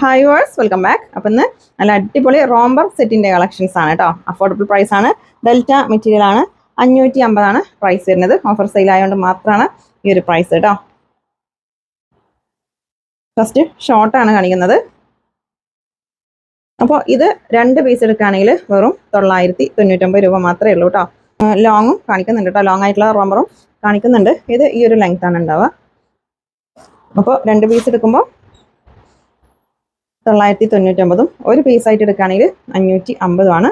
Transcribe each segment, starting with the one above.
Hi verse welcome back അപ്പം ഇന്ന് നല്ല അടിപൊളി റോംബർ സെറ്റിന്റെ കളക്ഷൻസ് ആണ് കേട്ടോ അഫോർഡബിൾ പ്രൈസ് ആണ്. ഡെൽറ്റ മെറ്റീരിയൽ ആണ്. അഞ്ഞൂറ്റി അമ്പതാണ് പ്രൈസ് വരുന്നത്. ഓഫർ സെയിൽ ആയതുകൊണ്ട് മാത്രമാണ് ഈ ഒരു പ്രൈസ് കേട്ടോ ഫസ്റ്റ് ഷോർട്ടാണ് കാണിക്കുന്നത്. അപ്പോൾ ഇത് രണ്ട് പീസ് എടുക്കുകയാണെങ്കിൽ വെറും തൊള്ളായിരത്തി തൊണ്ണൂറ്റൊമ്പത് രൂപ മാത്രമേ ഉള്ളൂ കേട്ടോ ലോങ്ങും കാണിക്കുന്നുണ്ട് കേട്ടോ ലോങ് ആയിട്ടുള്ള റോംബറും കാണിക്കുന്നുണ്ട്. ഇത് ഈ ഒരു ലെങ്ത്താണ് ഉണ്ടാവുക. അപ്പോൾ രണ്ട് പീസ് എടുക്കുമ്പോൾ തൊള്ളായിരത്തി തൊണ്ണൂറ്റൊമ്പതും ഒരു പീസ് ആയിട്ട് എടുക്കുകയാണെങ്കിൽ അഞ്ഞൂറ്റി അമ്പതുമാണ്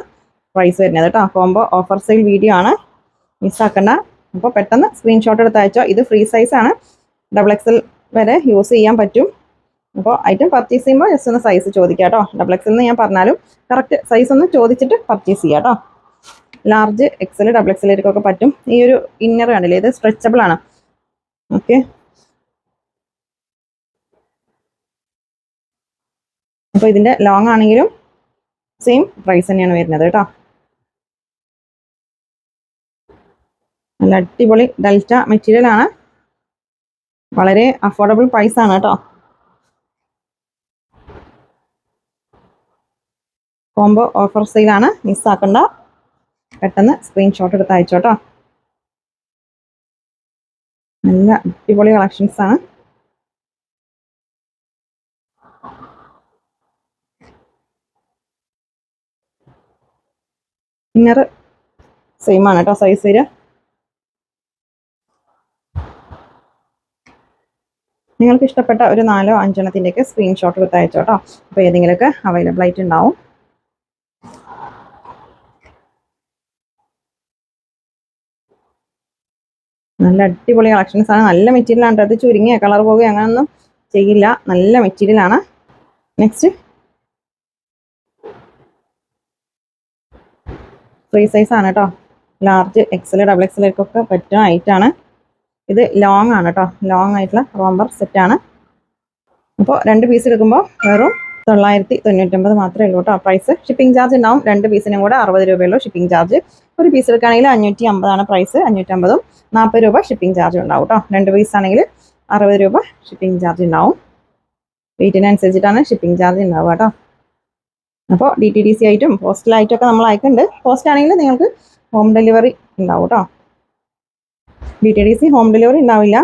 പ്രൈസ് വരുന്നത് കേട്ടോ. കോംബോ ഓഫർ സെയിൽ വീഡിയോ ആണ്. മിസ്സാക്കണ്ട അപ്പോൾ പെട്ടെന്ന് സ്ക്രീൻഷോട്ട് എടുത്ത് അയച്ചോ. ഇത് ഫ്രീ സൈസ് ആണ്. ഡബിൾ എക്സൽ വരെ യൂസ് ചെയ്യാൻ പറ്റും. അപ്പോൾ ഐറ്റം പർച്ചേസ് ചെയ്യുമ്പോൾ ജസ്റ്റ് ഒന്ന് സൈസ് ചോദിക്കുക കേട്ടോ. ഡബിൾ എക്സൽ എന്ന് ഞാൻ പറഞ്ഞാലും കറക്റ്റ് സൈസ് ഒന്ന് ചോദിച്ചിട്ട് പർച്ചേസ് ചെയ്യാം കേട്ടോ. ലാർജ് എക്സൽ ഡബിൾ എക്സലിലേക്കൊക്കെ പറ്റും. ഈ ഒരു ഇന്നർ കണ്ടില്ലേ? ഇത് സ്ട്രെച്ചബിൾ ആണ്. ഓക്കെ അപ്പോൾ ഇതിന്റെ ലോങ് ആണെങ്കിലും സെയിം പ്രൈസ് തന്നെയാണ് വരുന്നത് കേട്ടോ. നല്ല അടിപൊളി ഡെൽറ്റ മെറ്റീരിയൽ ആണ്. വളരെ അഫോർഡബിൾ പ്രൈസ് ആണ് കേട്ടോ. കോംബോ ഓഫർ സെയിലാണ് മിസ്സാക്കണ്ട പെട്ടെന്ന് സ്ക്രീൻഷോട്ട് എടുത്ത് അയച്ചോട്ടോ നല്ല അടിപൊളി കളക്ഷൻസ് ആണ്. ഇന്നർ സെയിം ആണ് കേട്ടോ സൈസ് വരിക. നിങ്ങൾക്ക് ഇഷ്ടപ്പെട്ട ഒരു നാലോ അഞ്ചെണ്ണത്തിന്റെയൊക്കെ സ്ക്രീൻഷോട്ട് എടുത്ത് അയച്ചോ കേട്ടോ. അപ്പോൾ ഏതെങ്കിലുമൊക്കെ അവൈലബിൾ ആയിട്ട് ഉണ്ടാവും നല്ല അടിപൊളി കളക്ഷൻസ് ആണ്. നല്ല മെറ്റീരിയലാണ് അത് ചുരുങ്ങിയ കളർ പോകുക അങ്ങനെയൊന്നും ചെയ്യില്ല. നല്ല മെറ്റീരിയലാണ് നെക്സ്റ്റ് ഫ്രീ സൈസ് ആണ് കേട്ടോ ലാർജ് എക്സൽ ഡബിൾ എക്സലേക്കൊക്കെ പറ്റുന്ന ഹൈറ്റാണ് ഇത് ലോങ് ആണ് കേട്ടോ ലോങ് ആയിട്ടുള്ള റോംബർ സെറ്റ് ആണ്. അപ്പോൾ രണ്ട് പീസ് എടുക്കുമ്പോൾ വെറും തൊള്ളായിരത്തി തൊണ്ണൂറ്റൊമ്പത് മാത്രമേ ഉള്ളൂ കേട്ടോ പ്രൈസ് ഷിപ്പിംഗ് ചാർജ് ഉണ്ടാവും. രണ്ട് പീസിനും കൂടെ അറുപത് രൂപയുള്ളൂ ഷിപ്പിംഗ് ചാർജ് ഒരു പീസ് എടുക്കുകയാണെങ്കിൽ അഞ്ഞൂറ്റി അമ്പതാണ് പ്രൈസ് അഞ്ഞൂറ്റമ്പതും നാൽപ്പത് രൂപ ഷിപ്പിംഗ് ചാർജ് ഉണ്ടാവും കേട്ടോ രണ്ട് പീസ് ആണെങ്കിൽ അറുപത് രൂപ ഷിപ്പിംഗ് ചാർജ് ഉണ്ടാവും. വെയിറ്റിനനുസരിച്ചിട്ടാണ് ഷിപ്പിംഗ് ചാർജ് ഉണ്ടാവുക കേട്ടോ അപ്പോൾ ഡി ടി ഡി സി ആയിട്ടും പോസ്റ്റലായിട്ടും ഒക്കെ നമ്മൾ അയക്കുന്നുണ്ട്. പോസ്റ്റ് ആണെങ്കിൽ നിങ്ങൾക്ക് ഹോം ഡെലിവറി ഉണ്ടാവും കേട്ടോ. D T D C home delivery ഉണ്ടാവില്ല.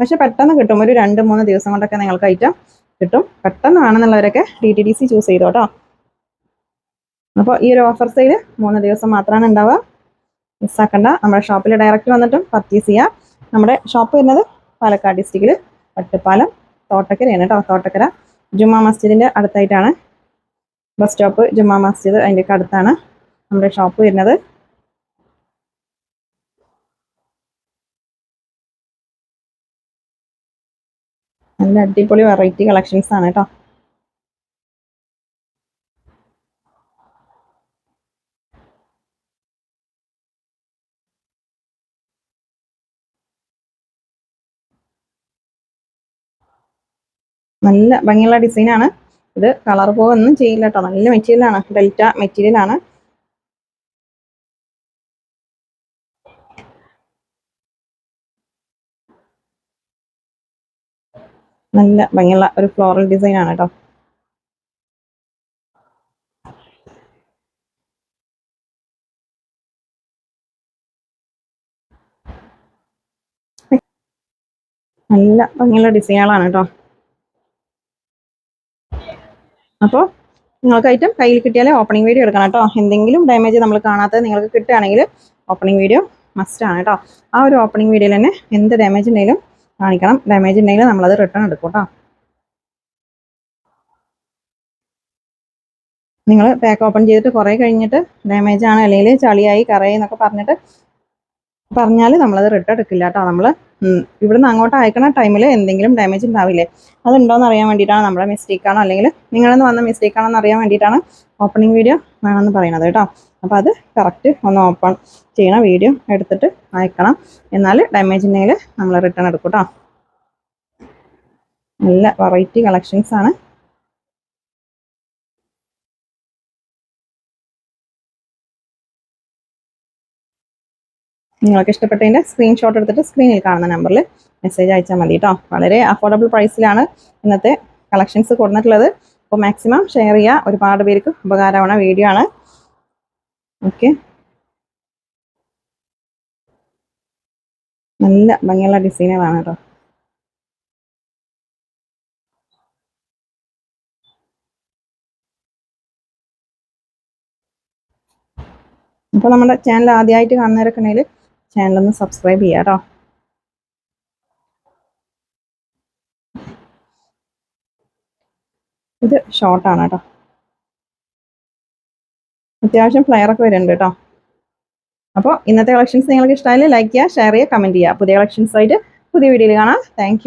പക്ഷെ പെട്ടെന്ന് കിട്ടും. ഒരു രണ്ട് മൂന്ന് ദിവസം കൊണ്ടൊക്കെ നിങ്ങൾക്ക് ഐറ്റം കിട്ടും. പെട്ടെന്ന് വേണമെന്നുള്ളവരൊക്കെ D T D C choose ചെയ്തോ കേട്ടോ. അപ്പോൾ ഈ ഒരു ഓഫർ സെയിൽ മൂന്ന് ദിവസം മാത്രമാണ് ഉണ്ടാവുക. മിസ്സാക്കണ്ട നമ്മുടെ ഷോപ്പിൽ ഡയറക്റ്റ് വന്നിട്ടും പർച്ചേസ് ചെയ്യാം. നമ്മുടെ ഷോപ്പ് വരുന്നത് പാലക്കാട് ഡിസ്ട്രിക്റ്റിൽ ഒറ്റപ്പാലം തോട്ടക്കരയാണ് കേട്ടോ. തോട്ടക്കര. ജുമാ മസ്ജിദിന്റെ അടുത്തായിട്ടാണ് ബസ് സ്റ്റോപ്പ് ജുമാ മസ്ജിദ് അതിന്റെയൊക്കെ അടുത്താണ് നമ്മുടെ ഷോപ്പ് വരുന്നത്. നല്ല അടിപൊളി വെറൈറ്റി കളക്ഷൻസ് ആണ് കേട്ടോ നല്ല ഭംഗിയുള്ള ഡിസൈനാണ് ഇത് കളർ പോകൊന്നും ചെയ്യില്ല കേട്ടോ നല്ല മെറ്റീരിയലാണ് ഡെൽറ്റ മെറ്റീരിയലാണ് നല്ല ഭംഗിയുള്ള ഒരു ഫ്ലോറൽ ഡിസൈൻ ആണ് കേട്ടോ നല്ല ഭംഗിയുള്ള ഡിസൈനുകളാണ് കേട്ടോ അപ്പോൾ നിങ്ങൾക്ക് ഐറ്റം കയ്യിൽ കിട്ടിയാലേ ഓപ്പണിംഗ് വീഡിയോ എടുക്കണം കേട്ടോ. എന്തെങ്കിലും ഡാമേജ് നമ്മൾ കാണാത്തത് നിങ്ങൾക്ക് കിട്ടുകയാണെങ്കിൽ ഓപ്പണിംഗ് വീഡിയോ മസ്റ്റ് ആണ് കേട്ടോ. ആ ഒരു ഓപ്പണിംഗ് വീഡിയോയിൽ തന്നെ എന്ത് ഡാമേജ് ഉണ്ടെങ്കിലും കാണിക്കണം. ഡാമേജ് ഉണ്ടെങ്കിൽ നമ്മളത് റിട്ടേൺ എടുക്കും കേട്ടോ. നിങ്ങൾ പാക്ക് ഓപ്പൺ ചെയ്തിട്ട് കുറേ കഴിഞ്ഞിട്ട് ഡാമേജ് ആണ്. അല്ലെങ്കിൽ ചളിയായി കറയെന്നൊക്കെ പറഞ്ഞിട്ട് പറഞ്ഞാൽ നമ്മളത് റിട്ടേൺ എടുക്കില്ല കേട്ടോ. നമ്മൾ ഇവിടുന്ന് അങ്ങോട്ട് അയക്കണ ടൈമിൽ എന്തെങ്കിലും ഡാമേജ് ഉണ്ടാവില്ലേ അതുണ്ടോയെന്ന് അറിയാൻ വേണ്ടിയിട്ടാണ് നമ്മുടെ മിസ്റ്റേക്കാണോ അല്ലെങ്കിൽ നിങ്ങളെന്ന് വന്ന മിസ്റ്റേക്കാണോ എന്ന് അറിയാൻ വേണ്ടിയിട്ടാണ് ഓപ്പണിംഗ് വീഡിയോ വേണമെന്ന് പറയുന്നത് കേട്ടോ. അപ്പോൾ അത് കറക്റ്റ് ഒന്ന് ഓപ്പൺ ചെയ്യണം വീഡിയോ എടുത്തിട്ട് അയക്കണം. എന്നാൽ ഡാമേജ് ഉണ്ടെങ്കിൽ നമ്മൾ റിട്ടേൺ എടുക്കും കേട്ടോ. നല്ല വെറൈറ്റി കളക്ഷൻസ് ആണ്. നിങ്ങൾക്ക് ഇഷ്ടപ്പെട്ടതിന്റെ സ്ക്രീൻഷോട്ട് എടുത്തിട്ട് സ്ക്രീനിൽ കാണുന്ന നമ്പറിൽ മെസ്സേജ് അയച്ചാൽ മതി കേട്ടോ വളരെ അഫോർഡബിൾ പ്രൈസിലാണ് ഇന്നത്തെ കളക്ഷൻസ് കൊടുത്തിട്ടുള്ളത് അപ്പോൾ മാക്സിമം ഷെയർ ചെയ്യുക ഒരുപാട് പേർക്ക് ഉപകാരമാണ് വീഡിയോ ആണ്. ഓക്കെ നല്ല ഭംഗിയുള്ള ഡിസൈനുകളാണ് കേട്ടോ അപ്പോൾ നമ്മുടെ ചാനൽ ആദ്യമായിട്ട് കാണുന്നവരൊക്കെ ഉണ്ടെങ്കിൽ ചാനലൊന്ന് സബ്സ്ക്രൈബ് ചെയ്യുക ഇത് ഷോർട്ടാണ് കേട്ടോ അത്യാവശ്യം ഒക്കെ വരുന്നുണ്ട് കേട്ടോ അപ്പോൾ ഇന്നത്തെ കളക്ഷൻസ് നിങ്ങൾക്ക് ഇഷ്ടമായാലും ലൈക്ക് ചെയ്യുക ഷെയർ ചെയ്യുക കമന്റ് ചെയ്യുക. പുതിയ കളക്ഷൻസ് ആയിട്ട് പുതിയ വീഡിയോയിൽ കാണാം. താങ്ക്